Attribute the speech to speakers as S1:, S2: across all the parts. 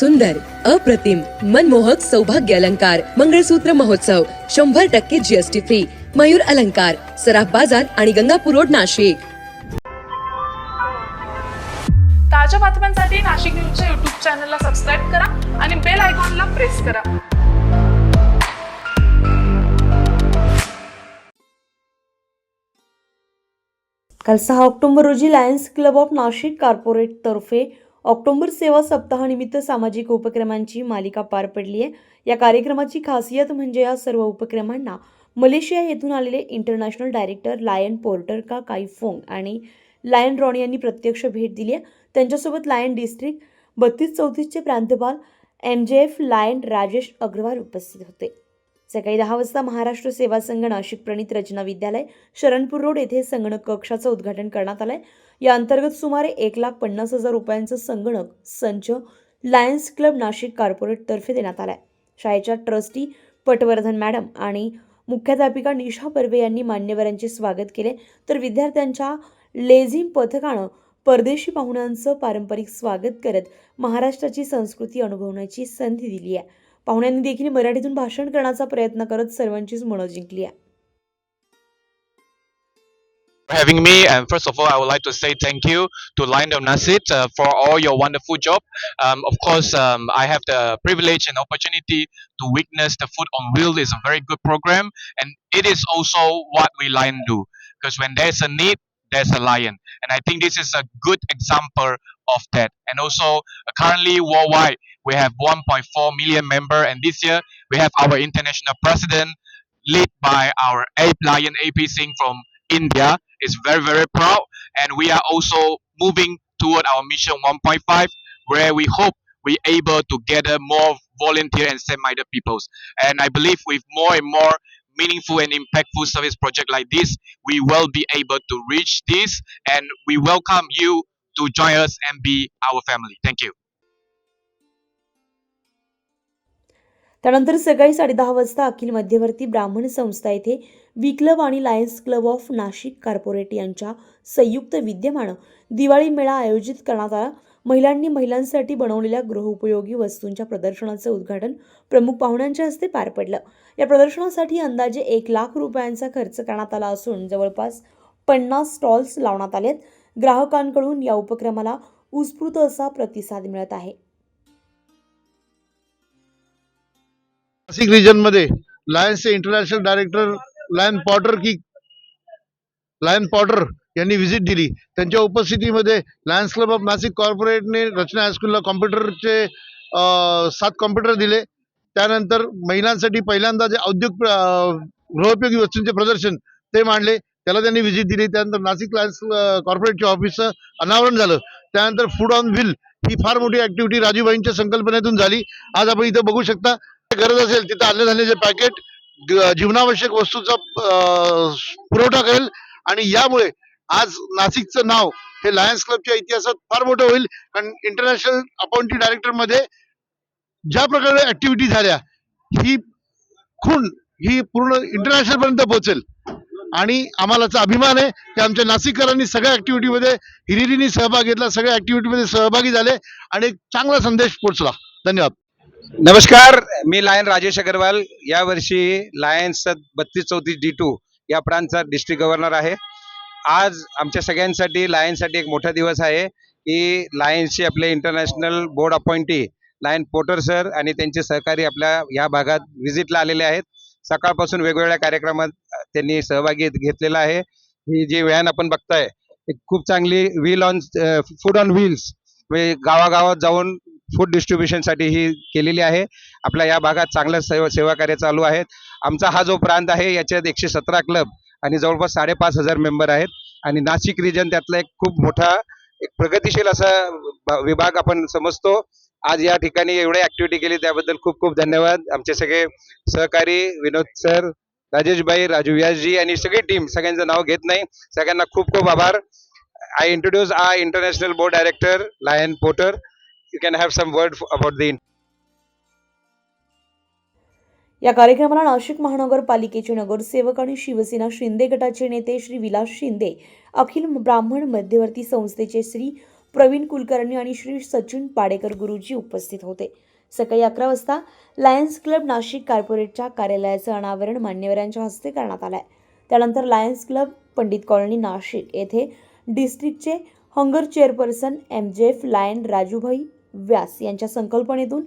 S1: सुंदर अप्रतिम मनमोहक सौभाग्य अलंकार मंगळसूत्र महोत्सव शंभर टक्के जीएसटी फ्री मयूर अलंकार सराफ बाजार आणि गंगापूर रोड नाशिक.
S2: ताज्या बातम्यांसाठी नाशिक न्यूजच्या युट्यूब चॅनलला सबस्क्राईब करा आणि बेल आयकॉनला प्रेस करा.
S3: काल सहा ऑक्टोबर रोजी Lions Club of Nashik Corporate तर्फे ऑक्टोबर सेवा सप्ताहानिमित्त सामाजिक उपक्रमांची मालिका पार पडली आहे. या कार्यक्रमाची खासियत म्हणजे या सर्व उपक्रमांना मलेशिया येथून आलेले इंटरनॅशनल डायरेक्टर लायन पोर्टर का काईफोंग आणि लायन रॉन यांनी प्रत्यक्ष भेट दिली आहे. त्यांच्यासोबत लायन डिस्ट्रिक्ट बत्तीस चौतीसचे प्रांतपाल M J F Lion Rajesh Agarwal उपस्थित होते. सकाळी दहा वाजता महाराष्ट्र सेवा संघ नाशिक प्रणित रचना विद्यालय शरणपूर रोड येथे संगणक कक्षाचं उद्घाटन करण्यात आलं आहे या अंतर्गत सुमारे एक लाख पन्नास हजार रुपयांचं संगणक संच लायन्स क्लब नाशिक कॉर्पोरेटतर्फे देण्यात देण्यात आलाय. शाळेच्या ट्रस्टी पटवर्धन मॅडम आणि मुख्याध्यापिका निशा परवे यांनी मान्यवरांचे स्वागत केले. तर विद्यार्थ्यांच्या लेझिम पथकानं परदेशी पाहुण्यांचं पारंपरिक स्वागत करत महाराष्ट्राची संस्कृती अनुभवण्याची संधी दिली आहे. पाहुण्यांनी देखील मराठीतून भाषण करण्याचा प्रयत्न करत सर्वांचीच मनं जिंकली आहे.
S4: For having me. And first of all, I would like to say thank you to Lion of Nasit uh, for all your wonderful job. Um, of course, um, I have the privilege and opportunity to witness the Food on Wheels is a very good program, and it is also what we Lion do. Because when there's a need, there's a lion, and I think this is a good example of that. And also, uh, currently worldwide, we have 1.4 million member, and this year we have our international president, led by our Ape Lion AP Singh from India is very very proud. And we are also moving toward our mission 1.5 where we hope we able to gather more volunteer and same-minded peoples. And i believe with more and more meaningful and impactful service project like this we will be able to reach this. And we welcome you to join us and be our family. Thank you
S3: त्यानंतर सकाळी साडेदहा वाजता अखिल मध्यवर्ती ब्राह्मण संस्था येथे we club आणि Lions Club of Nashik Corporate यांच्या संयुक्त विद्यमानं दिवाळी मेळा आयोजित करण्यात आला. महिलांनी महिलांसाठी बनवलेल्या गृहोपयोगी वस्तूंच्या प्रदर्शनाचं उद्घाटन प्रमुख पाहुण्यांच्या हस्ते पार पडलं. या प्रदर्शनासाठी अंदाजे एक लाख रुपयांचा खर्च करण्यात आला असून जवळपास पन्नास स्टॉल्स लावण्यात आलेत. ग्राहकांकडून या उपक्रमाला उत्स्फूर्त असा प्रतिसाद मिळत आहे.
S5: नाशिक रिजनमध्ये लायन्सचे इंटरनॅशनल डायरेक्टर लायन पॉटर की लायन पॉटर यांनी व्हिजिट दिली. त्यांच्या उपस्थितीमध्ये लायन्स क्लब ऑफ नाशिक कॉर्पोरेटने रचना हायस्कूलला कॉम्प्युटरचे सात कॉम्प्युटर दिले. त्यानंतर महिलांसाठी पहिल्यांदा जे औद्योगिक गृहोपयोगी वस्तूंचे प्रदर्शन ते मांडले. त्याला त्यांनी व्हिजिट दिली. त्यानंतर नाशिक लायन्स कॉर्पोरेटच्या ऑफिसचं अनावरण झालं. त्यानंतर फूड ऑन व्हील ही फार मोठी ऍक्टिव्हिटी राजूबाईंच्या संकल्पनेतून झाली. आज आपण इथं बघू शकता गरज असेल तिथं अन्नधान्याचे पॅकेट जीवनावश्यक वस्तूचा पुरवठा करेल. आणि यामुळे आज नाशिकचं नाव हे लायन्स क्लबच्या इतिहासात फार मोठं होईल. कारण इंटरनॅशनल अकाउंटिंग डायरेक्टरमध्ये ज्या प्रकारे ऍक्टिव्हिटी झाल्या ही खूण ही पूर्ण इंटरनॅशनल पर्यंत पोहोचेल. आणि आम्हाला अभिमान आहे की आमच्या नाशिककरांनी सगळ्या ऍक्टिव्हिटीमध्ये हिरिरीने सहभाग घेतला सगळ्या ऍक्टिव्हिटीमध्ये सहभागी झाले आणि एक चांगला संदेश पोहोचला. धन्यवाद.
S6: नमस्कार मी लायन राजेश अग्रवाल. यावर्षी लायन्स बत्तीस चौतीस डी टू या प्रांतचा डिस्ट्रिक्ट गव्हर्नर आहे. आज आमच्या सगळ्यांसाठी लायन्ससाठी एक मोठा दिवस आहे की लायन्सचे आपले international board appointee Lion Porter sir आणि त्यांचे सहकारी आपल्या या भागात व्हिजिटला आलेले आहेत. सकाळपासून वेगवेगळ्या कार्यक्रमात त्यांनी सहभागी घेतलेला आहे. ही जी व्हॅन आपण बघताय एक खूप चांगली wheel on food on wheels म्हणजे गावागावात जाऊन फूड डिस्ट्रीब्युशनसाठी ही केलेली आहे. आपल्या या भागात चांगलं सेवा सेवा कार्य चालू आहेत. आमचा हा जो प्रांत आहे याच्यात एकशे सतरा क्लब आणि जवळपास साडेपाच हजार मेंबर आहेत. आणि नाशिक रिजन त्यातला एक खूप मोठा एक प्रगतिशील असा विभाग आपण समजतो. आज या ठिकाणी एवढे ऍक्टिव्हिटी केली त्याबद्दल खूप खूप धन्यवाद. आमचे सगळे सहकारी विनोद सर राजेशभाई राजू व्यासजी आणि सगळी टीम सगळ्यांचं नाव घेत नाही. सगळ्यांना खूप खूप आभार. I introduce I international board director Lion Porter you can have some word about the
S3: या कार्यक्रमाला नाशिक महानगरपालिकेचे नगरसेवक आणि शिवसेना शिंदे गटाचे नेते श्री विलास शिंदे अखिल ब्राह्मण मध्यवर्ती संस्थेचे श्री प्रवीण कुलकर्णी आणि श्री सचिन पाडेकर गुरुजी उपस्थित होते. सकाळी अकरा वाजता लायन्स क्लब नाशिक कॉर्पोरेटच्या कार्यालयाचं अनावरण मान्यवरांच्या हस्ते करण्यात आलं आहे त्यानंतर Lions Club Pandit colony Nashik येथे डिस्ट्रिक्टचे hunger chairperson M J F Lion Rajubhai Vyas यांच्या संकल्पनेतून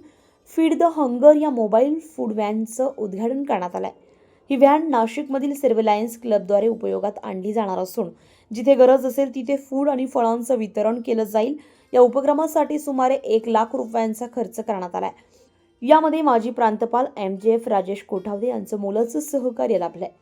S3: फीड द हंगर या मोबाईल फूड व्हॅनचं उद्घाटन करण्यात आलं आहे ही व्हॅन नाशिकमधील सर्व लायन्स क्लबद्वारे उपयोगात आणली जाणार असून जिथे गरज असेल तिथे फूड आणि फळांचं वितरण केलं जाईल. या उपक्रमासाठी सुमारे एक लाख रुपयांचा खर्च करण्यात आला आहे यामध्ये माजी प्रांतपाल M J F Rajesh Kothawade यांचं मोलाचं सहकार्य लाभलं आहे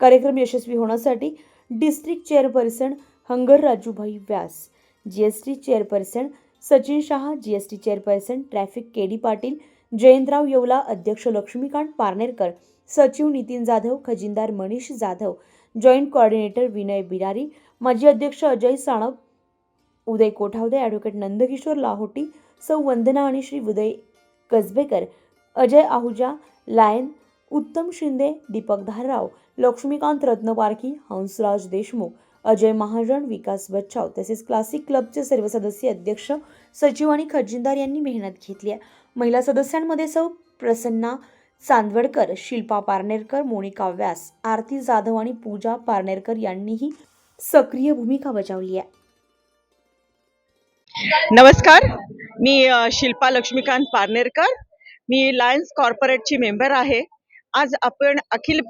S3: कार्यक्रम यशस्वी होण्यासाठी district chairperson hunger Rajubhai Vyas G S T chairperson Sachin Shah G S T chairperson traffic K D Patil Jayantrao Yeola अध्यक्ष लक्ष्मीकांत पारनेरकर सचिव नितीन जाधव खजिनदार मनीष जाधव जॉईंट कोऑर्डिनेटर विनय बिरारी माजी अध्यक्ष अजय साणप उदय कोठावदे ॲडव्होकेट नंदकिशोर लाहोटी सौ वंदना आणि श्री उदय कसबेकर अजय आहुजा लायन उत्तम शिंदे दीपक धारराव लक्ष्मीकांत रत्नपारखी हंसराज देशमुख अजय महाजन विकास बच्चाव तसेच क्लासिक क्लबचे सर्व सदस्य अध्यक्ष सचिव आणि खजिनदार यांनी मेहनत घेतली आहे. महिला सदस्यांमध्ये सौ प्रसन्ना चांदवडकर शिल्पा पारनेरकर मोनिका व्यास आरती जाधव आणि पूजा पारनेरकर यांनीही सक्रिय भूमिका बजावली आहे.
S7: नमस्कार. मी शिल्पा लक्ष्मीकांत पारनेरकर. मी लायन्स कॉर्पोरेटची मेंबर आहे. आज आपण अखिल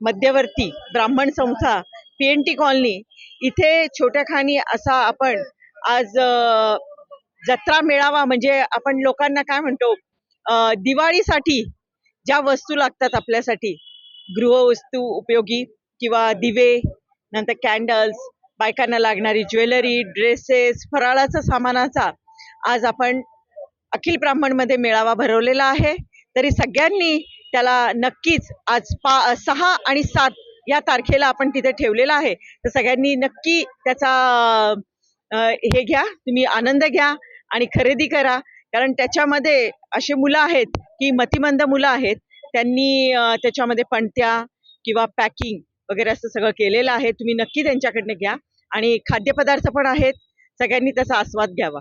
S7: मध्यवर्ती ब्राह्मण संस्था पी एन टी कॉलनी इथे छोट्या खानी असा आपण आज जत्रा मेळावा म्हणजे आपण लोकांना काय म्हणतो दिवाळीसाठी ज्या वस्तू लागतात आपल्यासाठी गृहवस्तू उपयोगी किंवा दिवे नंतर कॅन्डल्स बायकांना लागणारी ज्वेलरी ड्रेसेस फराळाचा सामानाचा आज आपण अखिल ब्राह्मणमध्ये मेळावा भरवलेला आहे. तरी सगळ्यांनी त्याला नक्कीच आज पा सहा आणि सात या तारखेला आपण तिथे ठेवलेला आहे. तर सगळ्यांनी नक्की त्याचा हे घ्या तुम्ही आनंद घ्या आणि खरेदी करा. कारण त्याच्यामध्ये असे मुलं आहेत की मतिमंद मुलं आहेत. त्यांनी त्याच्यामध्ये पणत्या किंवा पॅकिंग वगैरे असं सगळं केलेलं आहे. तुम्ही नक्की त्यांच्याकडनं घ्या. आणि खाद्यपदार्थ पण आहेत. सगळ्यांनी त्याचा आस्वाद घ्यावा.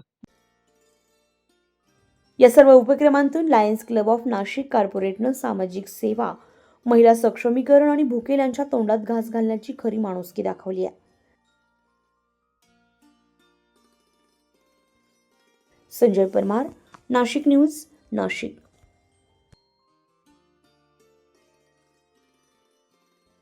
S3: या सर्व उपक्रमांतून लायन्स क्लब ऑफ नाशिक कॉर्पोरेटनं सामाजिक सेवा महिला सक्षमीकरण आणि भुकेल्यांच्या तोंडात घास घालण्याची खरी माणुसकी दाखवली आहे. संजय परमार नाशिक न्यूज नाशिक.